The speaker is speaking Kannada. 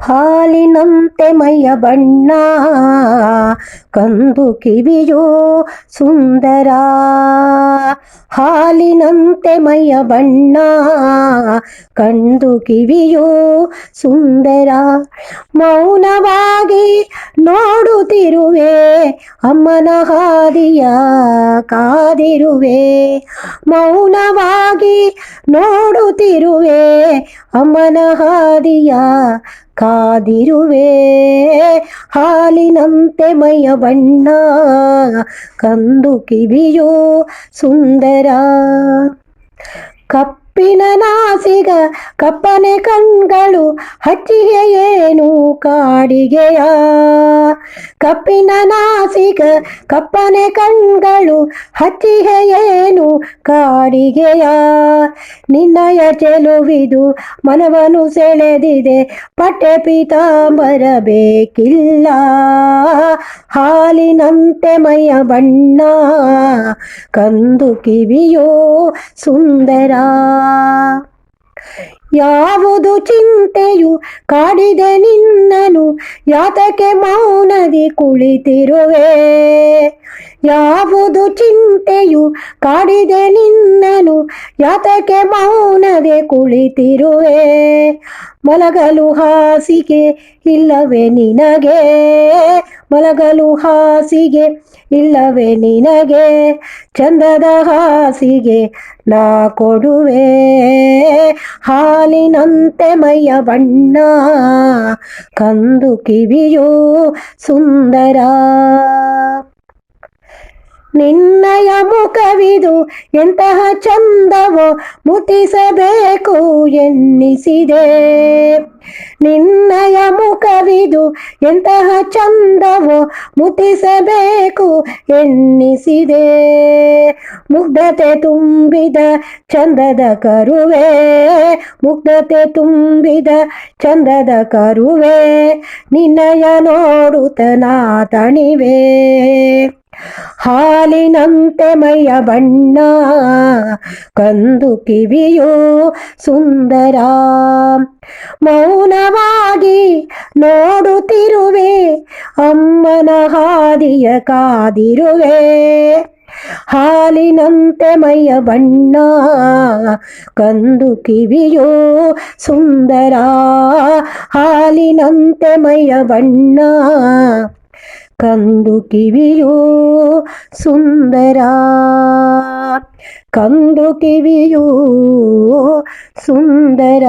ಹಾಲಿನಂತೆ ಮೈಯ ಬಣ್ಣ, ಕಂದು ಕಿವಿಯೋ ಸುಂದರ. ಹಾಲಿನಂತೆ ಮೈಯ ಬಣ್ಣ, ಕಂದು ಕಿವಿಯೋ ಸುಂದರ. ಮೌನವಾಗಿ ನೋಡುತ್ತಿರುವೆ, ಅಮ್ಮನ ಹಾದಿಯ ಕಾದಿರುವೆ. ಮೌನವಾಗಿ ನೋಡುತ್ತಿರುವೆ, ಅಮ್ಮನ ಹಾದಿಯ ಕಾದಿರುವೆ. ಹಾಲಿನಂತೆ ಮಯ ಬಣ್ಣ ಕಂದು ಕಿವಿಯೋ ಸುಂದರ. ಕಪ್ಪಿನ ನಾಸಿಗ, ಕಪ್ಪನೆ ಕಣ್ಗಳು, ಹಚ್ಚಿಗೆ ಏನು ಕಾಡಿಗೆಯ? ಕಪ್ಪಿನ ನಾಸಿಗ, ಕಪ್ಪನೆ ಕಣ್ಗಳು, ಹಚ್ಚಿಗೆ ಏನು ಕಾಡಿಗೆಯ? ನಿನ್ನಯ ಚೆಲುವಿದು ಮನವನು ಸೆಳೆದಿದೆ ಪಟ್ಟೆ ಪೀತಾಂಬರ ಬೇಕಿಲ್ಲ. ಹಾಲಿನಂತೆ ಮಯ ಬಣ್ಣ, ಕಂದು ಕಿವಿಯೋ ಸುಂದರ. ಯಾವುದು ಚಿಂತೆಯು ಕಾಡಿದೆ ನಿನ್ನನು ಯಾತಕ್ಕೆ ಮೌನದಿ ಕುಳಿತಿರುವೆ? ಯಾವುದು ಚಿಂತೆಯು ಕಾಡಿದೆ ನಿನ್ನನು ಯಾತಕ್ಕೆ ಮೌನದೆ ಕುಳಿತಿರುವೆ? ಮಲಗಲು ಹಾಸಿಗೆ ಇಲ್ಲವೇ ನಿನಗೆ? ಮಲಗಲು ಹಾಸಿಗೆ ಇಲ್ಲವೇ ನಿನಗೆ? ಚಂದದ ಹಾಸಿಗೆ ನಾ ಕೊಡುವೆ. ಹಾಲಿನಂತೆ ಮೈಯ ಬಣ್ಣ, ಕಂದು ಕಿವಿಯೋ ಸುಂದರ. ನಿನ್ನಯ ಮುಖವಿದು ಎಂತಹ ಚಂದವೋ ಮುತಿಸಬೇಕು ಎನ್ನಿಸಿದೆ. ನಿನ್ನಯ ಮುಖವಿದು ಎಂತಹ ಚಂದವೋ ಮುತಿಸಬೇಕು ಎನ್ನಿಸಿದೆ. ಮುಗ್ಧತೆ ತುಂಬಿದ ಚಂದದ ಕರುವೆ, ಮುಗ್ಧತೆ ತುಂಬಿದ ಚಂದದ ಕರುವೆ, ನಿನ್ನಯ ನೋಡುತ್ತ ನಾ ತಣಿವೆ. ಹಾಲಿನಂತೆ ಮೈಯ ಬಣ್ಣ, ಕಂದು ಕಿವಿಯೋ ಸುಂದರ. ಮೌನವಾಗಿ ನೋಡುತ್ತಿರುವೆ, ಅಮ್ಮನ ಹಾದಿಯ ಕಾದಿರುವೆ. ಹಾಲಿನಂತೆ ಮೈಯ ಬಣ್ಣ, ಕಂದು ಕಿವಿಯೋ ಸುಂದರ. ಹಾಲಿನಂತೆ ಮೈಯ ಬಣ್ಣ ಕಂದು ಕಿವಿಯೋ ಸುಂದರ ಕಂದು ಕಿವಿಯೋ ಸುಂದರ